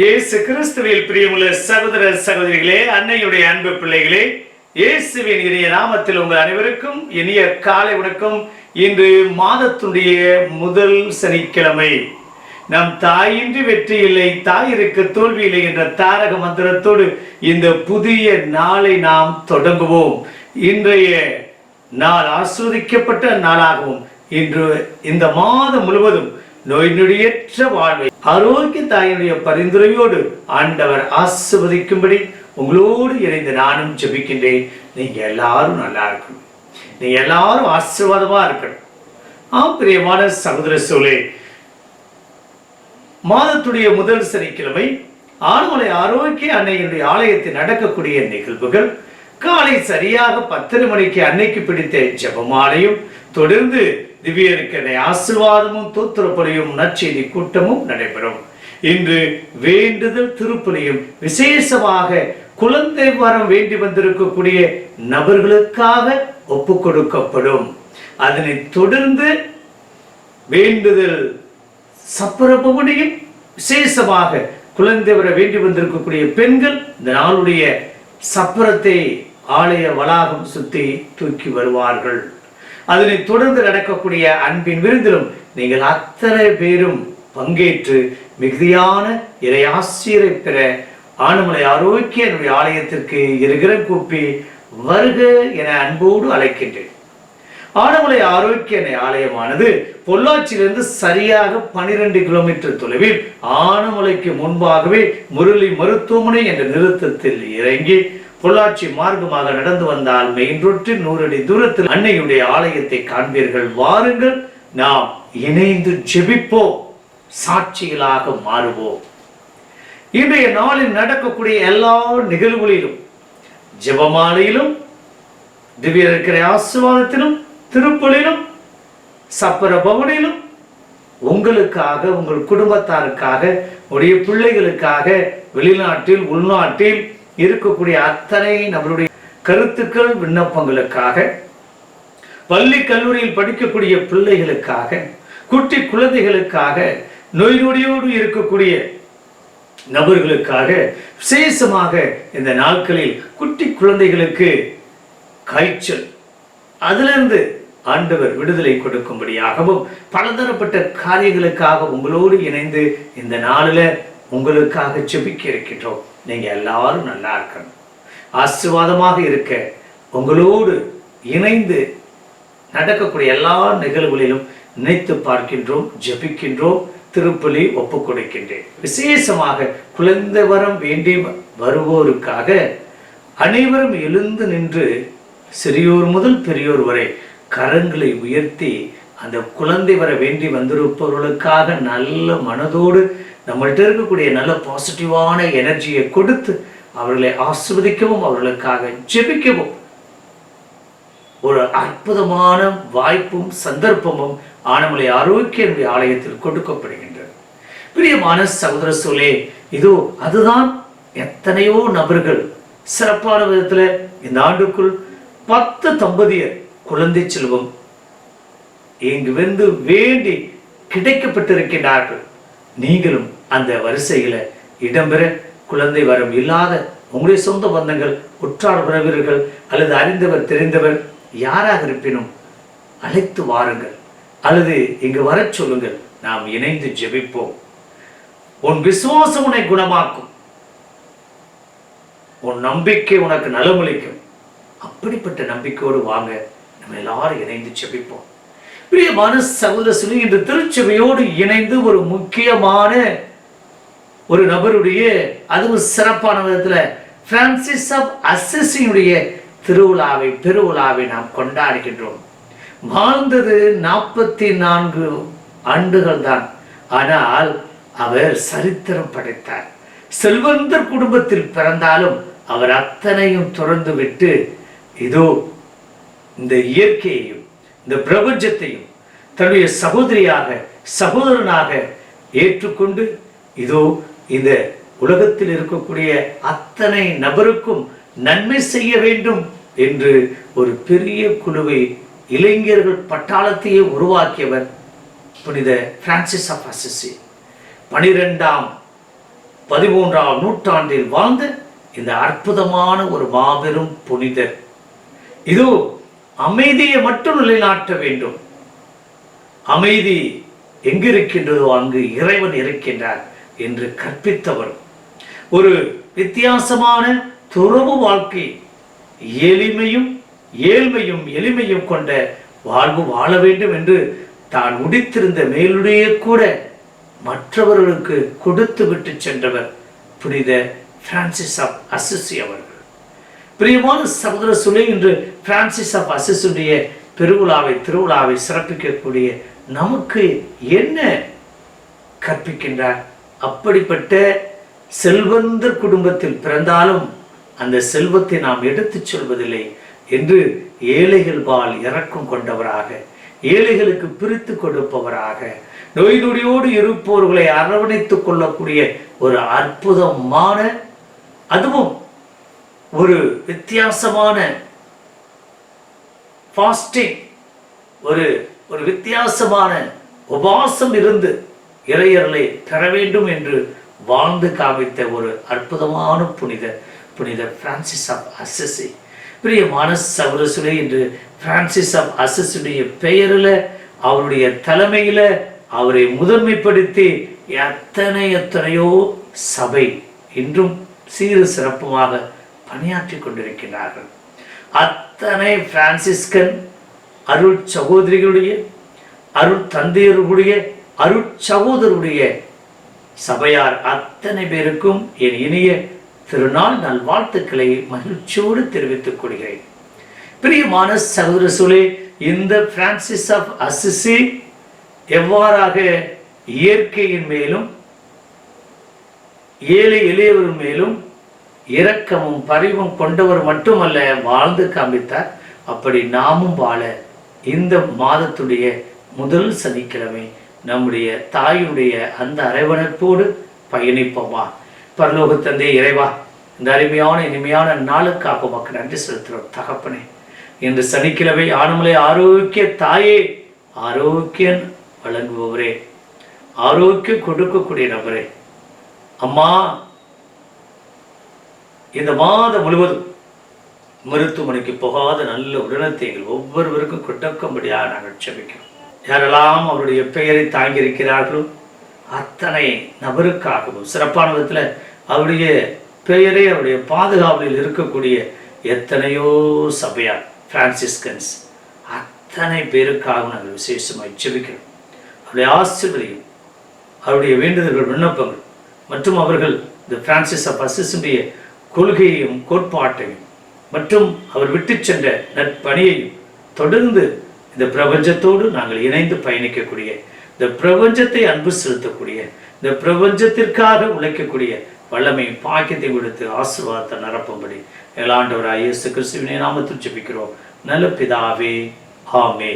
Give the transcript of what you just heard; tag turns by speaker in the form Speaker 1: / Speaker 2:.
Speaker 1: இயேசு கிறிஸ்துவில் பிரியமுள்ள சகோதர சகோதரிகளே அன்னையுடைய அன்பு பிள்ளைகளே இயேசுவின் இனிய நாமத்தில் உங்கள் அனைவருக்கும் இனிய காலை வணக்கம். இன்று மாதத்துடைய முதல் சனிக்கிழமை. நம் தாயின்றி வெற்றி இல்லை தாயிற்கு தோல்வி இல்லை என்ற தாரக மந்திரத்தோடு இந்த புதிய நாளை நாம் தொடங்குவோம். இன்றைய நாள் ஆஸ்வதிக்கப்பட்ட நாளாகவும் இன்று இந்த மாதம் முழுவதும் நோய் நொடியற்ற வாழ்வை ஆரோக்கிய தாயினுடைய பரிந்துரையோடு ஆண்டவர் ஆசிர்வதிக்கும்படி உங்களோடு இணைந்து நானும் ஜெபிக்கின்றேன். நீங்க எல்லாரும் நல்லா இருக்கணும். நீங்க எல்லாரும் ஆசீர்வாதமா இருக்கணும். ஆப்பிரியமான சகோதர சோலே மாதத்துடைய முதல் சனிக்கிழமை ஆறுமலை ஆரோக்கிய அன்னையினுடைய ஆலயத்தில் நடக்கக்கூடிய நிகழ்வுகள் காலை சரியாக பத்தரை மணிக்கு அன்னைக்கு பிடித்த ஜெபமாலையும் தொடர்ந்து திவ்யருக்கனை ஆசிர்வாதமும் தூத்திரப்பலியும் நற்செய்தி கூட்டமும் நடைபெறும். இன்று வேண்டுதல் திருப்பலியும் விசேஷமாக குழந்தை வரம் வேண்டி வந்திருக்கக்கூடிய நபர்களுக்காக ஒப்பு கொடுக்கப்படும். அதனைத் தொடர்ந்து வேண்டுதல் சப்பரப்பவனையும் விசேஷமாக குழந்தை வர வேண்டி வந்திருக்கக்கூடிய பெண்கள் இந்த நாளுடைய சப்பரத்தை ஆலய வளாகம் சுத்தி தூக்கி வருவார்கள். அதனை தொடர்ந்து நடக்கக்கூடிய அன்பின் விருந்திலும் நீங்கள் அத்தனை பேரும் பங்கேற்று மிகுதியான இறையாசிரியரை பெற ஆணுமலை ஆரோக்கிய என்னுடைய ஆலயத்திற்கு இருக்கிற கூப்பி வருக என அன்போடு அழைக்கின்றேன். ஆனமலை ஆரோக்கிய ஆலயமானது பொள்ளாச்சியிலிருந்து சரியாக பனிரெண்டு கிலோமீட்டர் தொலைவில் ஆனமலைக்கு முன்பாகவே முரளி மருத்துவமனை என்ற நிறுத்தத்தில் இறங்கி பொள்ளாச்சி மார்க்கமாக நடந்து வந்தால் மெயின் ரோட்டில் நூறடி தூரத்தில் அன்னையுடைய ஆலயத்தை காண்பீர்கள். வாருங்கள் நாம் இணைந்து ஜெபிப்போம். சாட்சிகளாக மாறுவோம். இன்றைய நாளில் நடக்கக்கூடிய எல்லா நிகழ்வுகளிலும் ஜெபமாலையிலும் திவ்ய இருக்கிற ஆசிர்வாதத்திலும் திருப்பலிலும் சப்பர பவனிலும் உங்களுக்காக உங்கள் குடும்பத்தாருக்காக உடைய பிள்ளைகளுக்காக வெளிநாட்டில் உள்நாட்டில் இருக்கக்கூடிய அத்தனை நம்மளுடைய கருத்துக்கள் விண்ணப்பங்களுக்காக பள்ளி கல்லூரியில் படிக்கக்கூடிய பிள்ளைகளுக்காக குட்டி குழந்தைகளுக்காக நோய் நொடியோடு இருக்கக்கூடிய நபர்களுக்காக விசேஷமாக இந்த நாட்களில் குட்டி குழந்தைகளுக்கு காய்ச்சல். அதிலிருந்து ஆண்டவர் விடுதலை கொடுக்கும்படியாகவும் பலதரப்பட்ட காரியங்களுக்காக உங்களோடு இணைந்து இந்த நாளில் உங்களுக்காக செபிக்க இருக்கின்றோம். நீங்க எல்லாரும் நல்லா இருக்கணும். ஆசீர்வாதமாக இருக்க உங்களோடு இணைந்து நடக்கக்கூடிய எல்லா நிகழ்வுகளிலும் நினைத்து பார்க்கின்றோம் ஜெபிக்கின்றோம் திருப்பலி ஒப்பு கொடுக்கின்றேன். விசேஷமாக குழந்தை வரம் வேண்டி வருவோருக்காக அனைவரும் எழுந்து நின்று சிறியோர் முதல் பெரியோர் வரை கரங்களை உயர்த்தி அந்த குழந்தை வர வேண்டி வந்திருப்பவர்களுக்காக நல்ல மனதோடு நம்மள்ட்ட இருக்கக்கூடிய நல்ல பாசிட்டிவான எனர்ஜியை கொடுத்து அவர்களை ஆஸ்வதிக்கவும் அவர்களுக்காக ஜெபிக்கவும். ஒரு அற்புதமான வாய்ப்பும் சந்தர்ப்பமும் ஆனமலை ஆரோக்கிய ஆலயத்தில் கொடுக்கப்படுகின்றது. பிரியமான சகோதர சோலே இதோ அதுதான் எத்தனையோ நபர்கள் சிறப்பான விதத்துல இந்த ஆண்டுக்குள் பத்து தம்பதியர் குழந்தை செல்வம் இங்கு வந்து வேண்டி கிடைக்கப்பட்டிருக்கின்றார்கள். நீங்களும் அந்த வரிசையில் இடம்பெற குழந்தை வரம் இல்லாத உங்களுடைய சொந்த பந்தங்கள் உற்றார் உறவினர்கள் அல்லது அறிந்தவர் தெரிந்தவர் யாராக இருப்பினும் அழைத்து வாருங்கள். அல்லது இங்கு வரச் சொல்லுங்கள். நாம் இணைந்து ஜெபிப்போம். உன் விசுவாசம் உன்னை குணமாக்கும். உன் நம்பிக்கை உனக்கு நலமளிக்கும். அப்படிப்பட்ட நம்பிக்கையோடு வாங்க. நம்ம எல்லாரும் இணைந்து ஜெபிப்போம். பிரியமான சகோதர சொல்லி இந்த திருச்சபையோடு இணைந்து ஒரு முக்கியமான ஒரு நபருடைய அதுவும் சிறப்பான விதத்துல பிரான்சிஸ் ஆஃப் அசிசியுடைய திருவிழாவை பெருவிழாவை நாம் கொண்டாடுகின்றோம். வாழ்ந்தது நாற்பத்தி நான்கு ஆண்டுகள் தான் ஆனால் அவர் சரித்திரம் படைத்தார். செல்வந்தர் குடும்பத்தில் பிறந்தாலும் அவர் அத்தனையும் துறந்து விட்டு இதோ இந்த இயற்கையையும் இந்த பிரபஞ்சத்தையும் தன்னுடைய சகோதரியாக சகோதரனாக ஏற்றுக்கொண்டு இதோ இந்த உலகத்தில் இருக்கக்கூடிய அத்தனை நபருக்கும் நன்மை செய்ய வேண்டும் என்று ஒரு பெரிய குழுவை இளைஞர்கள் பட்டாளத்தையே உருவாக்கியவர் புனித பிரான்சிஸ் ஆஃப் அசிசி. பனிரெண்டாம் பதிமூன்றாம் நூற்றாண்டில் வாழ்ந்த இந்த அற்புதமான ஒரு மாபெரும் புனிதர். இதோ அமைதியை மட்டும் நிலைநாட்ட வேண்டும். அமைதி எங்கிருக்கின்றதோ அங்கு இறைவன் இருக்கின்றார் என்று கற்பித்தவர். ஒரு வித்தியாசமான துறவு வாழ்க்கை எளிமையும் ஏழ்மையும் எளிமையும் கொண்ட வாழ்வு வாழ வேண்டும் என்று தான் உடித்திருந்த மேலுடைய கூட மற்றவர்களுக்கு கொடுத்து விட்டு சென்றவர் புனித பிரான்சிஸ் ஆஃப் அசிசி அவர்கள். பிரியமான சகோதர சுலை இன்று பிரான்சிஸ் ஆஃப் அசிசுடைய பெருவிழாவை திருவிழாவை சிறப்பிக்கக்கூடிய நமக்கு என்ன கற்பிக்கின்றார்? அப்படிப்பட்ட செல்வந்த குடும்பத்தில் பிறந்தாலும் அந்த செல்வத்தை நாம் எடுத்துச் சொல்வதில்லை என்று ஏழைகள் பால் இறக்கம் கொண்டவராக ஏழைகளுக்கு பிரித்து கொடுப்பவராக நோய் நொடியோடு இருப்பவர்களை அரவணைத்துக் கொள்ளக்கூடிய ஒரு அற்புதமான அதுவும் ஒரு வித்தியாசமான ஃபாஸ்டிங் ஒரு ஒரு வித்தியாசமான உபாசம் இருந்து இறையர்களை பெற வேண்டும் என்று வாழ்ந்து காமித்த ஒரு அற்புதமான புனித புனித பிரான்சிஸ் ஆஃப் அசசி பிரியமான சகோதரசுலே என்று பிரான்சிஸ் ஆஃப் அசஸுடைய பெயரில் அவருடைய தலைமையில் அவரை முதன்மைப்படுத்தி எத்தனை எத்தனையோ சபை இன்றும் சீரு சிறப்புமாக பணியாற்றி கொண்டிருக்கிறார்கள் அத்தனை பிரான்சிஸ்கன் அருள் சகோதரிகளுடைய அருள் தந்தையர்களுடைய அருள் சகோதரருடைய சபையார் அத்தனை பேருக்கும் என் இனிய திருநாள் நல்வாழ்த்துக்களை மகிழ்ச்சியோடு தெரிவித்துக் கொள்கிறேன். பிரியமான சகோதர சூழே இந்த பிரான்சிஸ் ஆஃப் அசிசி எவ்வாறாக இயற்கையின் மேலும் ஏழை எளியவர் மேலும் இரக்கமும் பரிவும் கொண்டவர் மட்டுமல்ல வாழ்ந்து காண்பித்தார் அப்படி நாமும் வாழ இந்த மாதத்துடைய முதல் சனிக்கிழமை நம்முடைய தாயுடைய அந்த அரவணைப்போடு பயணிப்போமா? பரலோக தந்தை இறைவா இந்த அருமையான இனிமையான நாளுக்காக உமக்கு நன்றி செலுத்துகிறோம். தகப்பனே இன்று சனிக்கிழமை ஆனமலை ஆரோக்கிய தாயே ஆரோக்கியம் வழங்குபவரே ஆரோக்கியம் கொடுக்கக்கூடிய நபரே. அம்மா இந்த மாதம் முழுவதும் மருத்துவமனைக்கு போகாத நல்ல உடனத்தை எங்கள் ஒவ்வொருவருக்கும் கொட்டக்கும்படியாக நாங்கள் செபிக்கிறோம் யாரெல்லாம் அவருடைய பெயரை தாங்கியிருக்கிறார்களோ அத்தனை நபருக்காகவும் சிறப்பான விதத்தில் அவருடைய பெயரே அவருடைய பாதுகாவலில் இருக்கக்கூடிய எத்தனையோ சபையார் பிரான்சிஸ்கன்ஸ் அத்தனை பேருக்காகவும் நாங்கள் விசேஷமாக செபிக்கிறோம் அவருடைய ஆசிரியரையும் அவருடைய வேண்டுதல்கள் விண்ணப்பங்கள் மற்றும் அவர்கள் இந்த பிரான்சிஸ் ஆஃப் அசிஸுடைய கொள்கையையும் கோட்பாட்டையும் மற்றும் அவர் விட்டு சென்ற நற்பணியையும் தொடர்ந்து இந்த பிரபஞ்சத்தோடு நாங்கள் இணைந்து பயணிக்கக்கூடிய இந்த பிரபஞ்சத்தை அன்பு செலுத்தக்கூடிய இந்த பிரபஞ்சத்திற்காக உழைக்கக்கூடிய வல்லமை பாக்கியத்தை கொடுத்து ஆசீர்வாதத்தை நிரப்பும்படி. ஏழாண்டவராக இயேசு கிறிஸ்துவினை நாமத்தில் ஜெபிக்கிறோம். நல்ல பிதாவே ஆமே